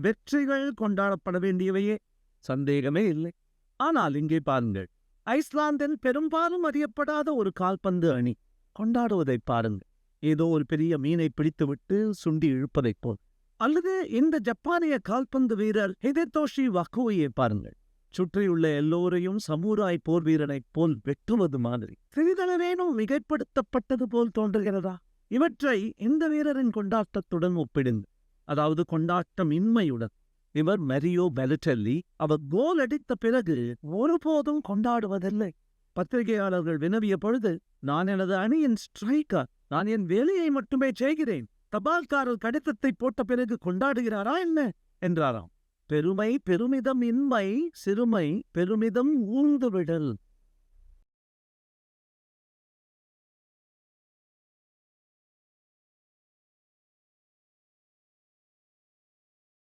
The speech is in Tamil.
வெற்றிகள் கொண்டாடப்பட வேண்டியவையே. சந்தேகமே இல்லை. ஆனால் இங்கே பாருங்கள். ஐஸ்லாந்தின் பெரும்பாலும் அறியப்படாத ஒரு கால்பந்து அணி. கொண்டாடுவதை பாருங்கள். ஏதோ ஒரு பெரிய மீனை பிடித்துவிட்டு சுண்டி இழுப்பதைப் போல். அல்லது இந்த ஜப்பானிய கால்பந்து வீரர் ஹிதேதோஷி வக்குவையை பாருங்கள். சுற்றியுள்ள எல்லோரையும் சமூராய் போர் வீரனைப் போல் வெட்டுவது மாதிரி. சிறிதளவேனும் மிகைப்படுத்தப்பட்டது போல் தோன்றுகிறதா? இவற்றை இந்த வீரரின் கொண்டாட்டத்துடன் ஒப்பிடுங்க அதாவது கொண்டாட்டம் இன்மையுடன் இவர் மெரியோ பெலிட்டல்லி அவர் கோல் அடித்த பிறகு ஒருபோதும் கொண்டாடுவதில்லை. பத்திரிகையாளர்கள் வினவிய பொழுது நான் எனது அணியின் ஸ்ட்ரைக்கர் நான் என் வேலையை மட்டுமே செய்கிறேன். தபால்காரர் கடிதத்தை போட்ட பிறகு கொண்டாடுகிறாரா என்ன? என்றாராம். பெருமை பெருமிதம் இன்மை சிறுமை பெருமிதம் ஊர்ந்துவிடல்.